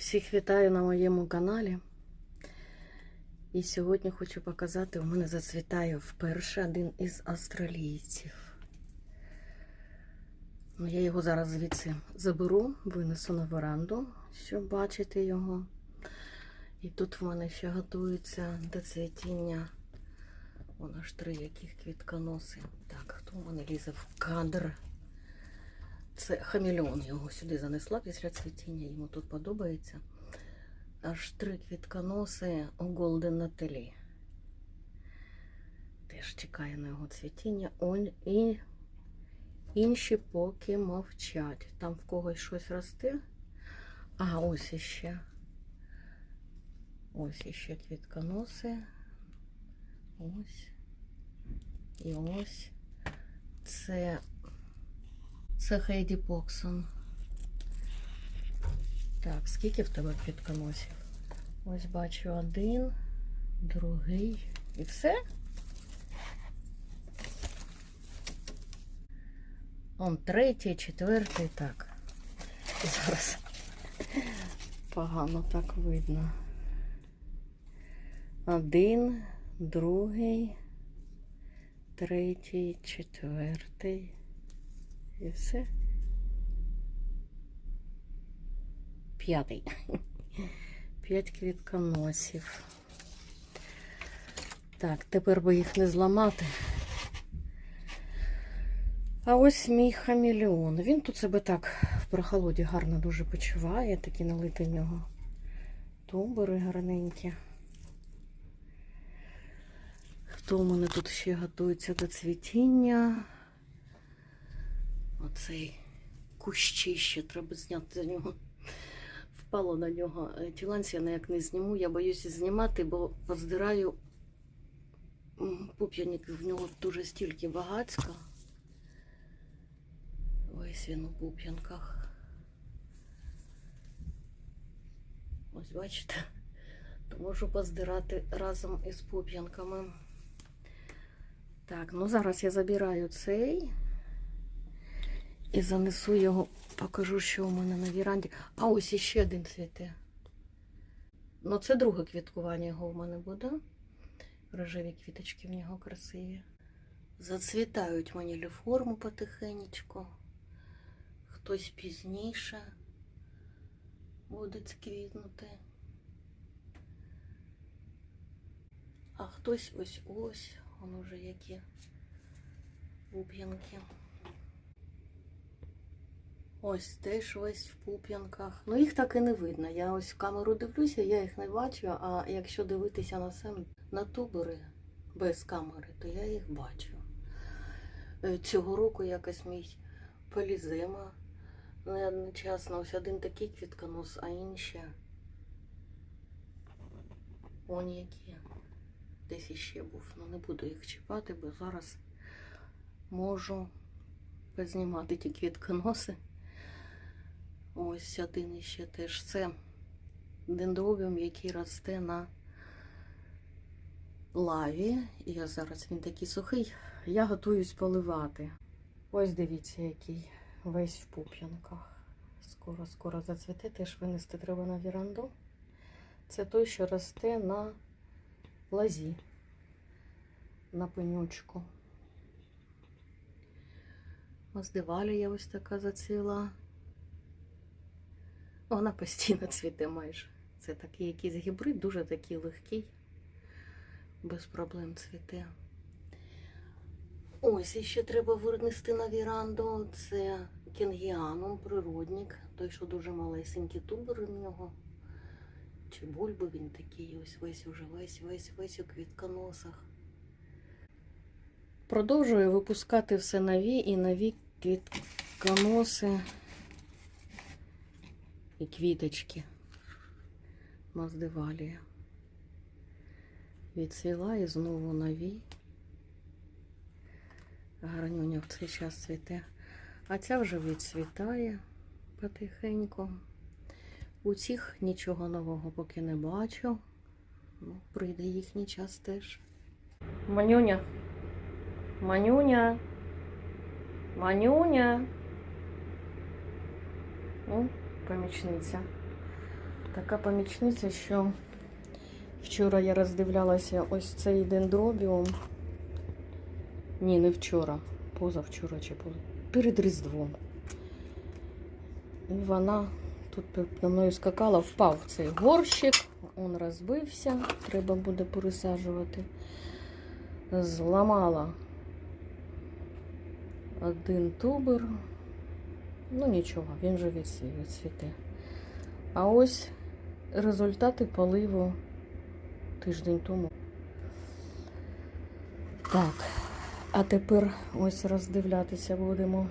Всіх вітаю на моєму каналі. І сьогодні хочу показати, у мене зацвітає вперше один із австралійців. Ну, я його зараз звідси заберу, винесу на веранду, щоб бачити його. І тут в мене ще готується до цвітіння. Вона ж три яких квітконоси. Так, хто в мене лізе в кадр? Це хамелеон. Його сюди занесла після цвітіння, йому тут подобається. Аж три квітконоси у Golden Natalie. Теж чекає на його цвітіння. Он і інші поки мовчать. Там в когось щось росте. А, ось іще. Ось іще квітконоси. Ось. І ось. Це це Хейді Поксон. Так, скільки в тебе квітконосів? Ось бачу один, другий. І все? Он третій, четвертий, так. Зараз погано так видно. Один, другий, третій, четвертий. І все. П'ятий. П'ять квітконосів. Так, тепер би їх не зламати. А ось мій хамелеон. Він тут себе так в прохолоді гарно дуже почуває, такі налити в нього тубери гарненькі. Хто у мене тут ще готується до цвітіння? Оцей кущище треба зняти з нього. Впало на нього. Тіланці я ніяк не зніму. Я боюся знімати, бо поздираю пуп'яник в нього дуже стільки багацька. Ось він у пуп'янках. Ось бачите, то можу поздирати разом із пуп'янками. Так, ну зараз я забираю цей. І занесу його, покажу, що у мене на віранді. А ось іще один цвіте. Ну, це друге квіткування його у мене буде. Рожеві квіточки в нього красиві. Зацвітають мені ліформу потихенечку. Хтось пізніше буде квітнути. А хтось ось ось, он уже які пуп'янки. Ось теж весь в пуп'янках. Ну їх так і не видно. Я ось в камеру дивлюся, я їх не бачу, а якщо дивитися на сам на тубери без камери, то я їх бачу. Е, Цього року якось мій полізема не одночасно. Ось один такий квітконос, а інші. Он які. Десь іще був. Ну не буду їх чіпати, бо зараз можу познімати ті квітконоси. Ось один іще теж. Це дендробіум, який росте на лаві. І я зараз він такий сухий. Я готуюсь поливати. Ось дивіться, який весь в пуп'янках. Скоро, скоро зацвіте, теж винести треба на віранду. Це той, що росте на лазі, на пенючку. Ось дивалія ось така зацвіла. Вона постійно цвіте майже. Це такий якийсь гібрид, дуже такий легкий, без проблем цвіте. Ось іще треба винести на віранду. Це кінгіанум, природник, той, що дуже малесенькі тубери в нього. Чи бульби він такий, ось весь уже весь, весь, весь у квітконосах. Продовжую випускати все нові і нові квітконоси і квіточки Маздивалія. Відцвіла і знову нові. Гарнюня в цей час цвіте. А ця вже відцвітає потихеньку. У цих нічого нового поки не бачу. Ну, прийде їхній час теж. Манюня. Манюня. Манюня. О, помічниця. така помічниця, що вчора я роздивлялася ось цей дендробіум. Ні, не вчора, позавчора чи поза. Перед Різдвом. І вона тут передо мною скакала, впав цей горщик, він розбився, треба буде пересаджувати. Зламала один тубер. Ну нічого, він же відсвів, відцвіте. А ось результати поливу тиждень тому. Так, а тепер ось роздивлятися будемо.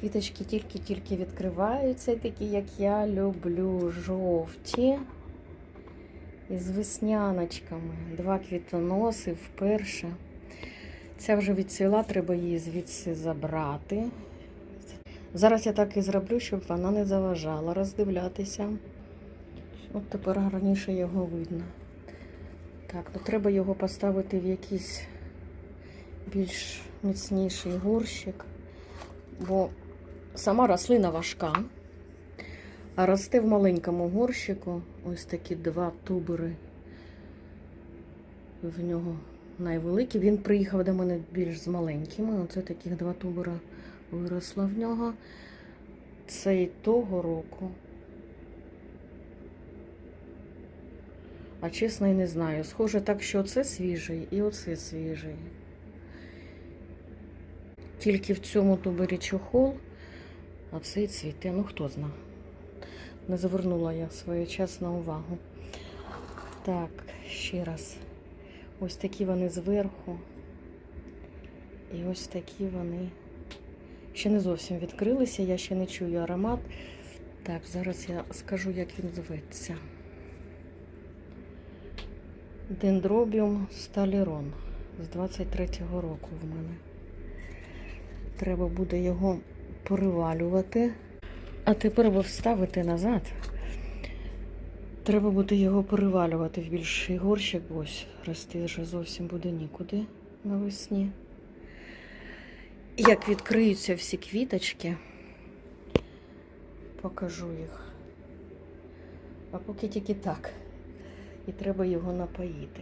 Квіточки тільки-тільки відкриваються, такі, як я люблю, жовті. Із весняночками. Два квітоноси вперше. Ця вже відцвіла, треба її звідси забрати. Зараз я так і зроблю, щоб вона не заважала роздивлятися. От тепер гарніше його видно. Так, ну треба його поставити в якийсь більш міцніший горщик, бо сама рослина важка, а росте в маленькому горщику. Ось такі два тубери в нього найвеликі. Він приїхав до мене більш з маленькими. Оце таких два тубера виросло в нього. Цей того року. А чесно, і не знаю. Схоже так, що оце свіжий і оце свіжий. Тільки в цьому тубері чохол, а цей цвіте, ну хто зна. Не завернула я своєчасно увагу. Так, ще раз. Ось такі вони зверху. І ось такі вони ще не зовсім відкрилися, я ще не чую аромат. Так, зараз я скажу, як він зветься. Дендробіум сталірон з 23-го року в мене. Треба буде його перевалювати. А тепер ви вставити назад. Треба буде його перевалювати в більший горщик, бо ось рости вже зовсім буде нікуди навесні. Як відкриються всі квіточки, покажу їх. А поки тільки так. І треба його напоїти.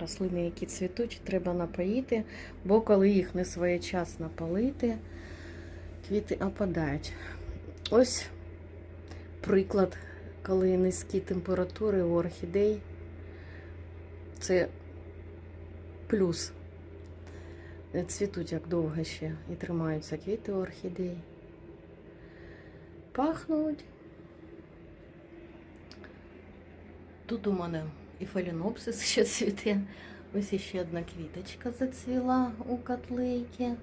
Рослини, які цвітуть, треба напоїти, бо коли їх не своєчасно полити, квіти опадають. Ось приклад, коли низькі температури у орхідей. Це плюс. Цвітуть як довго ще і тримаються квіти орхідей. Пахнуть. Тут у мене і фалінопсис ще цвіте. Ось іще одна квіточка зацвіла у котлейки.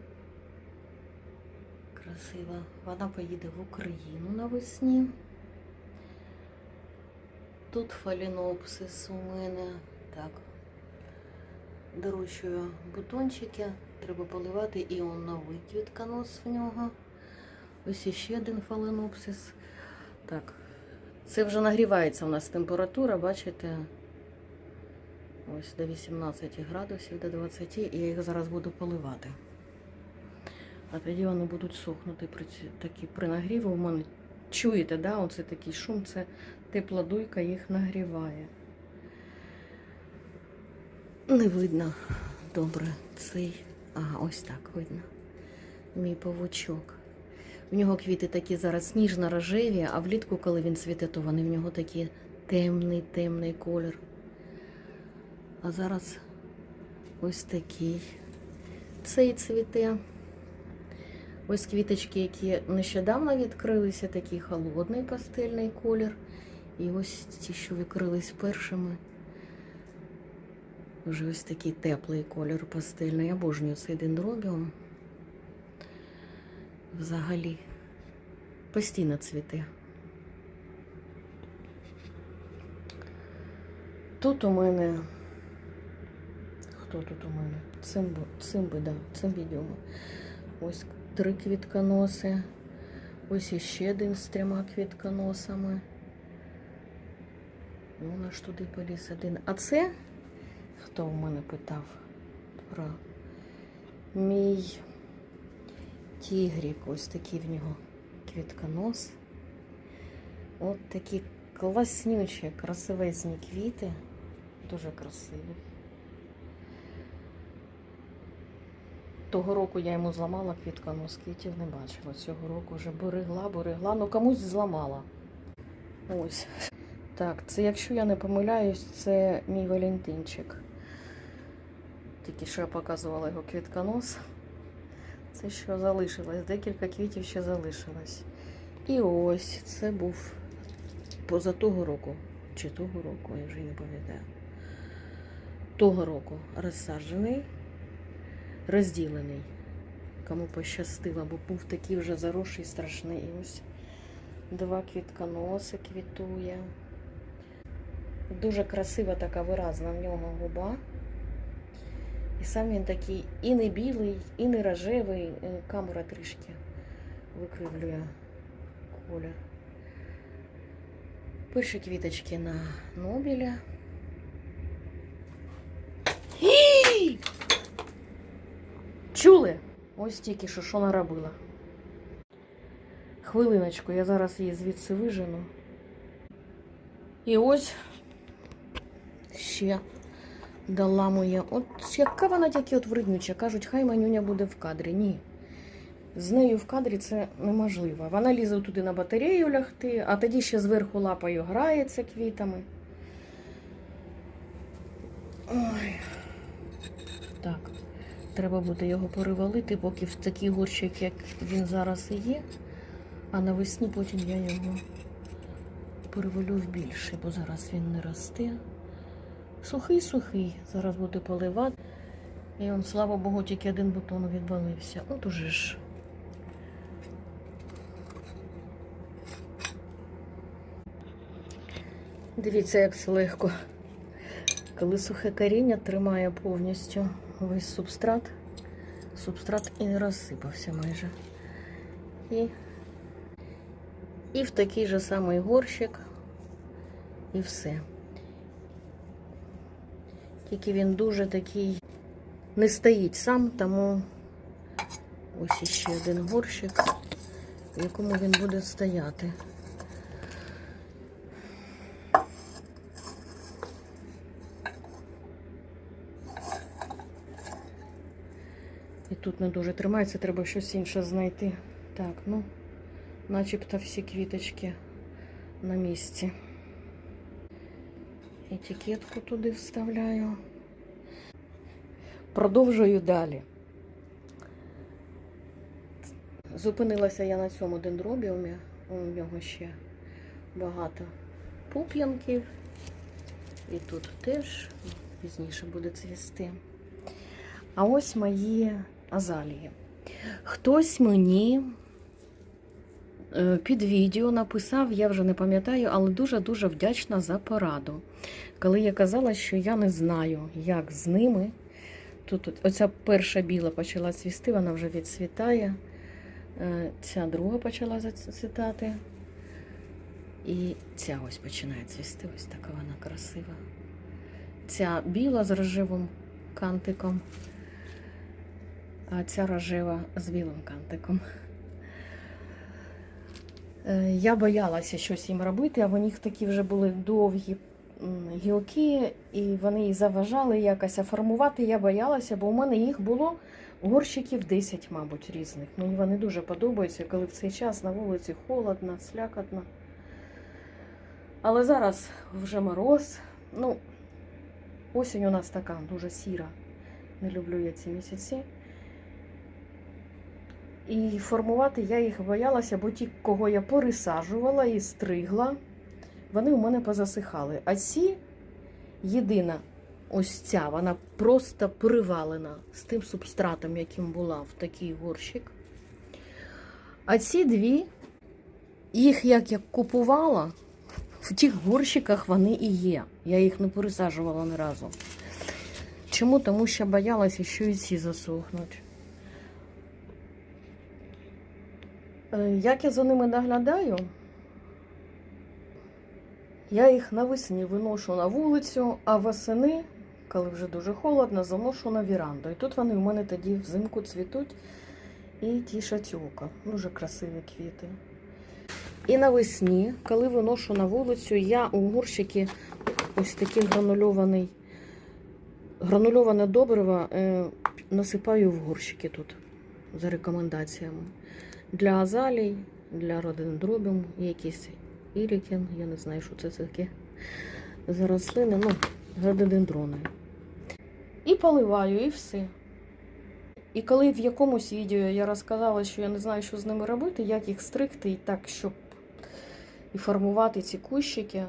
Красива. Вона поїде в Україну навесні. Тут фалінопсис у мене. Так. Дорощую бутончики. Треба поливати і он новий квітконос в нього. Ось іще один фаленопсис. Так, це вже нагрівається у нас температура, бачите? Ось до 18 градусів, до 20, і я їх зараз буду поливати. А тоді вони будуть сохнути при, такі, при нагріву. У мене чуєте, да? Оце такий шум, це тепла дуйка їх нагріває. Не видно добре цей. Ага, ось так видно. Мій павучок. В нього квіти такі зараз сніжно-рожеві, а влітку, коли він цвіте, то вони в нього такі темний, темний колір. А зараз ось такий. Цей цвіте. Ось квіточки, які нещодавно відкрилися, такий холодний пастельний колір. І ось ті, що відкрились першими. Вже ось такий теплий колір пастельний. Я обожнюю цей дендробіум. Взагалі постійно цвіте. Тут у мене. Хто тут у мене? Цимби, цимби, да, цимбідіуми. Ось три квітконоси. Ось іще один з трьома квітконосами. Вона ж туди поліз один. А це хто в мене питав про мій тігрік. Ось такий в нього квітконос. От такі класнючі, красивезні квіти. Дуже красиві. Того року я йому зламала квітконос, квітів не бачила. Цього року вже берегла, берегла, ну комусь зламала. Ось. Так, це якщо я не помиляюсь, це мій Валентинчик. Тільки що я показувала його квітконос. Це що залишилось, декілька квітів ще залишилось. І ось це був поза того року, чи того року, я вже не пам'ятаю. Того року розсаджений, розділений. Кому пощастило, бо був такий вже заросший страшний. І ось два квітконоси квітує. Дуже красива така виразна в нього губа. І сам він такий і не білий, і не рожевий. Е, Камера трішки викривлює колір. Перші квіточки на Нобеля. Ій! Чули? Ось тільки що, що наробила. Хвилиночку, я зараз її звідси вижену. І ось ще дала моя. От яка вона тільки от вреднюча. Кажуть, хай манюня буде в кадрі. Ні. З нею в кадрі це неможливо. Вона лізе туди на батарею лягти, а тоді ще зверху лапою грається квітами. Ой. Так, треба буде його перевалити, поки в такий горщик, як він зараз і є. А навесні потім я його перевалю в більший, бо зараз він не росте. Сухий-сухий. Зараз буду поливати. І он, слава Богу, тільки один бутон відвалився. От уже ж. Дивіться, як це легко. Коли сухе коріння тримає повністю весь субстрат, субстрат і не розсипався майже. І, і в такий же самий горщик, і все. Тільки він дуже такий не стоїть сам, тому ось іще один горщик, в якому він буде стояти. І тут не дуже тримається, треба щось інше знайти. Так, ну, начебто всі квіточки на місці. Етикетку туди вставляю. Продовжую далі. Зупинилася я на цьому дендробіумі. У нього ще багато пуп'янків. І тут теж пізніше буде цвісти. А ось мої азалії. Хтось мені під відео написав, я вже не пам'ятаю, але дуже-дуже вдячна за пораду. Коли я казала, що я не знаю, як з ними. Тут оця перша біла почала цвісти, вона вже відцвітає. Е, Ця друга почала зацвітати. І ця ось починає цвісти. Ось така вона красива. Ця біла з рожевим кантиком, а ця рожева з білим кантиком. Е, Я боялася щось їм робити, а в них такі вже були довгі гілки, і вони їй заважали якось. А формувати я боялася, бо у мене їх було горщиків 10, мабуть, різних. Мені вони дуже подобаються, коли в цей час на вулиці холодно, слякотно. Але зараз вже мороз. Ну, осінь у нас така дуже сіра. Не люблю я ці місяці. І формувати я їх боялася, бо ті, кого я порисаджувала і стригла, вони у мене позасихали. А ці єдина, ось ця, вона просто привалена з тим субстратом, яким була в такий горщик. А ці дві, їх як я купувала, в тих горщиках вони і є. Я їх не пересаджувала ні разу. Чому? Тому що боялася, що і ці засохнуть. Як я за ними наглядаю, я їх навесні виношу на вулицю, а восени, коли вже дуже холодно, заношу на віранду. І тут вони в мене тоді взимку цвітуть і тішать око. Дуже красиві квіти. І навесні, коли виношу на вулицю, я у горщики ось такий гранульований, гранульоване добриво е, насипаю в горщики тут за рекомендаціями. Для азалій, для рододендробів, якісь ірікен, я не знаю, що це таке за рослини, ну, рододендрони. І поливаю, і все. І коли в якомусь відео я розказала, що я не знаю, що з ними робити, як їх стригти і так, щоб і формувати ці кущики,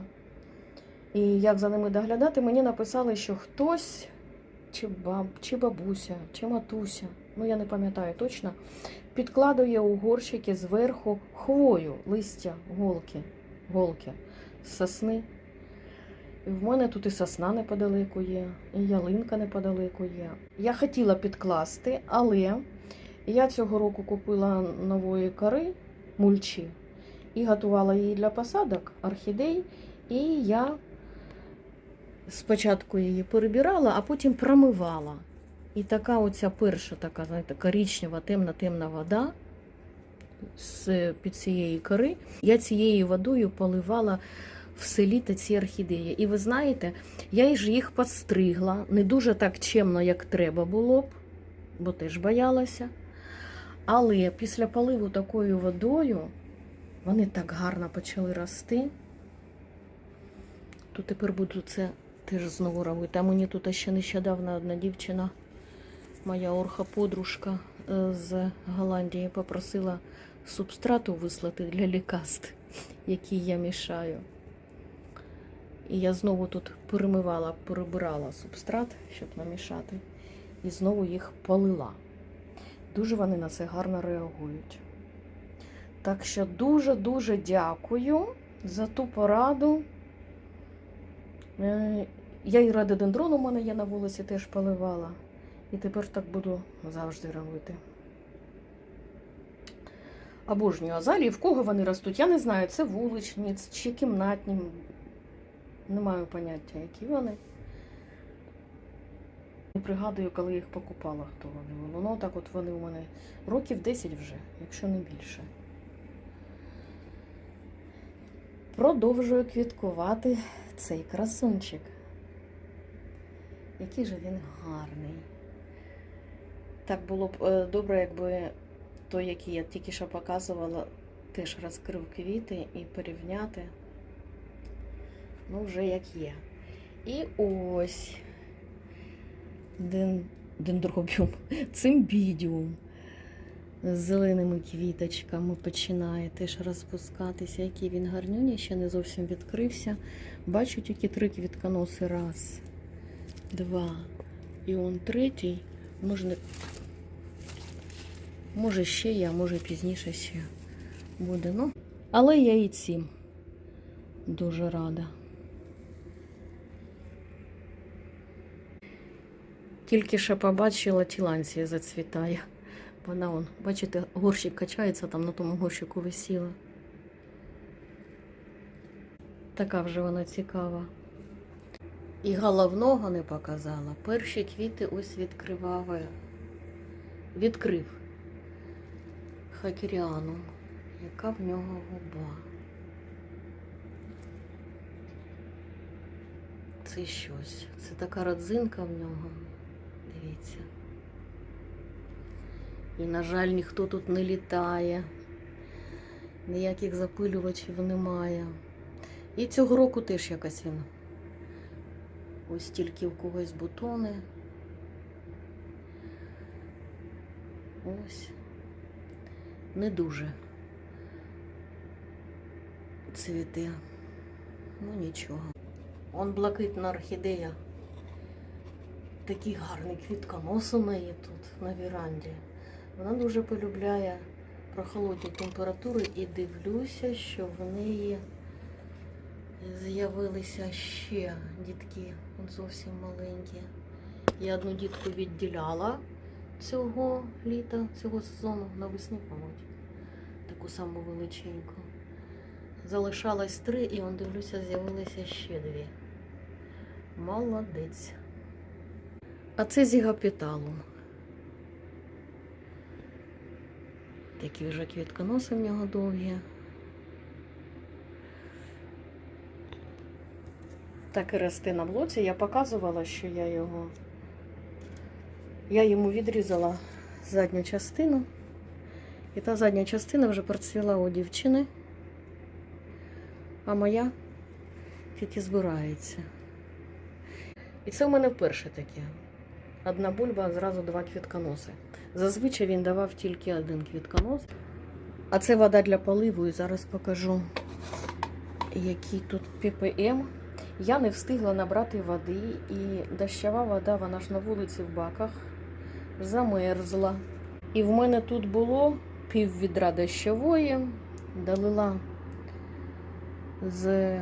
і як за ними доглядати, мені написали, що хтось, чи, баб, чи бабуся, чи матуся, ну я не пам'ятаю точно, підкладує у горщики зверху хвою, листя, голки, голки з сосни. В мене тут і сосна неподалеку є, і ялинка неподалеку є. Я хотіла підкласти, але я цього року купила нової кори мульчі і готувала її для посадок орхідей. І я спочатку її перебирала, а потім промивала. І така оця перша така, знаєте, коричнева, темна, темна вода з під цієї кори. Я цією водою поливала в селі та ці орхідеї. І ви знаєте, я ж їх постригла не дуже так чемно, як треба було б, бо теж боялася. Але після поливу такою водою вони так гарно почали рости. То тепер буду це теж знову робити. А мені тут ще нещодавно одна дівчина, моя орха-подружка е, з Голландії, попросила субстрату вислати для лікаст, які я мішаю. І я знову тут перемивала, перебирала субстрат, щоб намішати, і знову їх полила. Дуже вони на це гарно реагують. Так що дуже-дуже дякую за ту пораду. Е, Я і рододендрон у мене є на вулиці, теж поливала. І тепер так буду завжди робити. Обожнюю азалії. В кого вони ростуть? Я не знаю, це вуличні, чи кімнатні. Не маю поняття, які вони. Не пригадую, коли їх покупала, хто вони. були. Ну, так от вони у мене років 10 вже, якщо не більше. Продовжую квіткувати цей красунчик. Який же він гарний. Так було б е, добре, якби той, який я тільки що показувала, теж розкрив квіти і порівняти. Ну, вже як є. І ось ден, дендробіум, цимбідіум з зеленими квіточками починає теж розпускатися. Який він гарнюня, ще не зовсім відкрився. Бачу тільки три квітконоси. Раз, два. І он третій. Може, може ще а може пізніше ще буде. Ну, але я і цим дуже рада. Тільки що побачила, тіланція зацвітає. Вона, он, бачите, горщик качається, там на тому горщику висіла. Така вже вона цікава. І головного не показала. Перші квіти ось відкривав. Відкрив Хакеріану. Яка в нього губа. Це щось. Це така родзинка в нього. Дивіться. І, на жаль, ніхто тут не літає, ніяких запилювачів немає. І цього року теж якось він. Ось тільки в когось бутони. Ось. Не дуже цвіте. Ну нічого. Он блакитна орхідея. Такий гарний квітконос у неї тут на віранді. Вона дуже полюбляє прохолодні температури і дивлюся, що в неї з'явилися ще дітки зовсім маленькі. Я одну дітку відділяла цього літа, цього сезону навесні, мабуть, таку саму величеньку. Залишалось три і он дивлюся, з'явилися ще дві. Молодець. А це зігапіталом. Такі вже квітконоси в нього довгі. Так і росте на блоці. Я показувала, що я його. Я йому відрізала задню частину. І та задня частина вже процвіла у дівчини, а моя тільки збирається. І це в мене вперше таке. Одна бульба, зразу два квітконоси. Зазвичай він давав тільки один квітконос. А це вода для поливу, і зараз покажу, який тут ppm. Я не встигла набрати води, і дощова вода, вона ж на вулиці в баках, замерзла. І в мене тут було пів відра дощової, долила з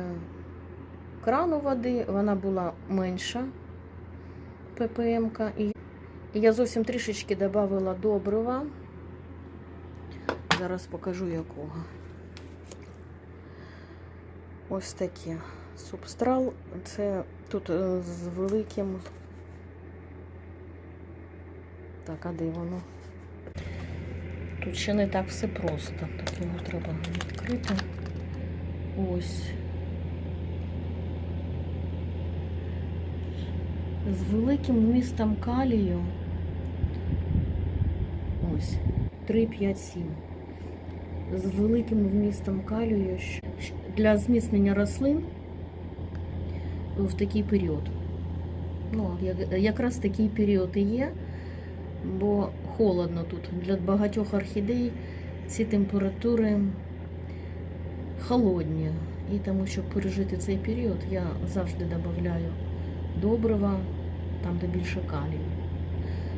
крану води, вона була менша ppm. І я зовсім трішечки додавала добрива. Зараз покажу якого. Ось таке. Субстрал. Це тут е, з великим. Так, а де воно? Тут ще не так все просто. Так його треба відкрити. Ось. З великим вмістом калію. Ось. 3,5,7. З великим вмістом калію для зміцнення рослин в такий період. Ну, якраз такий період і є, бо холодно тут. Для багатьох орхідей ці температури холодні. І тому, щоб пережити цей період, я завжди додаю добрива, там, де більше калію.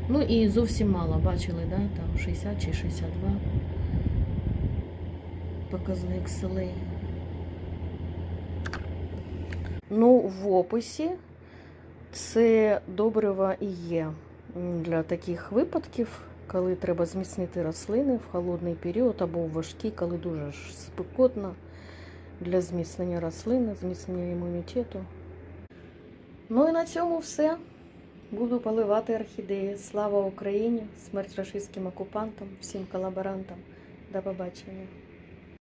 Ну і зовсім мало, бачили, да? там 60 чи 62 показник селей. Ну, в описі це добрива і є для таких випадків, коли треба зміцнити рослини в холодний період або в важкий, коли дуже спекотно для зміцнення рослини, зміцнення імунітету. Ну і на цьому все. Буду поливати орхідеї. Слава Україні! Смерть рашистським окупантам, всім колаборантам. До побачення.